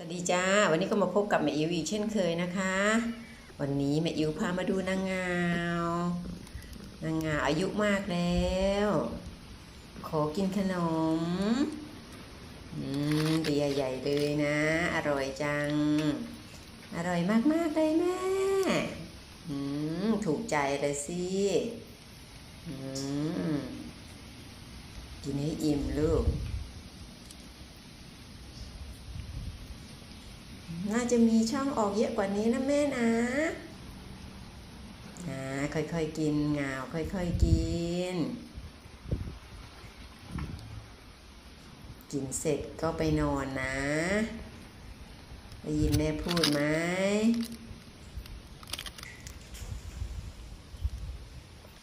สวัสดีจ้า วันนี้ก็มาพบกับแม่อิวอีกเช่นเคยนะคะ วันนี้แม่อิวพามาดูนางงานางงาอายุมากแล้ว ขอกินขนมอืมเบียใหญ่เลยนะ อร่อยจัง อร่อยมากๆเลยแม่อืมถูกใจเลยสิอืมกินให้อิ่มลูก น่าจะมีช่องออกเยอะกว่านี้นะแม่นะอ่าค่อยๆกินงาว ค่อยๆกิน กินเสร็จก็ไปนอนนะได้ยินแม่พูดไหม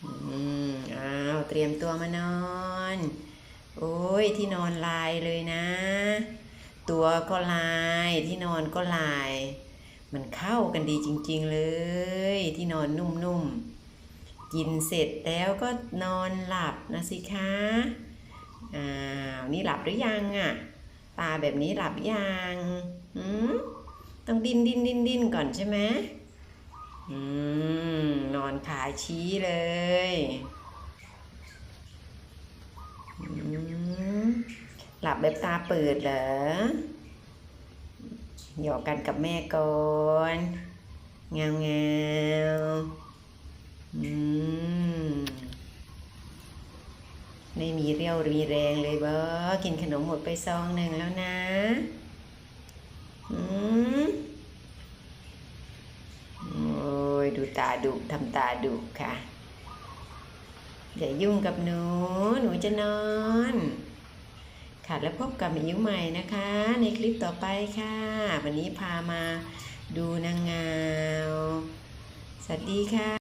อืมอ้าวเตรียมตัวมานอน โอ้ยที่นอนลายเลยนะ ก็ลาย ที่นอนก็ลาย มันเข้ากันดีจริง ๆ เลย ที่นอนนุ่มๆ กินเสร็จแล้วก็นอนหลับนะสิคะอ้าวนี่หลับหรือยังอะตาแบบนี้หลับยังหืมต้องดิ้นดิ้นดิ้นดิ้นก่อนใช่ไหมอืมนอนขาชี้เลยอืมหลับแบบตาเปิดเหรอ หยอกกันกับแม่ก่อนเงาเงาอืมไม่มีเรี่ยวมีแรงเลยบ่กินขนมหมดไปซองหนึ่งแล้วนะอืมโอ้ยดูตาดุทำตาดุค่ะอย่ายุ่งกับหนู หนูจะนอน ค่ะแล้วพบกับหมิวใหม่นะคะ ในคลิปต่อไปค่ะ วันนี้พามาดูนางงามสวัสดีค่ะ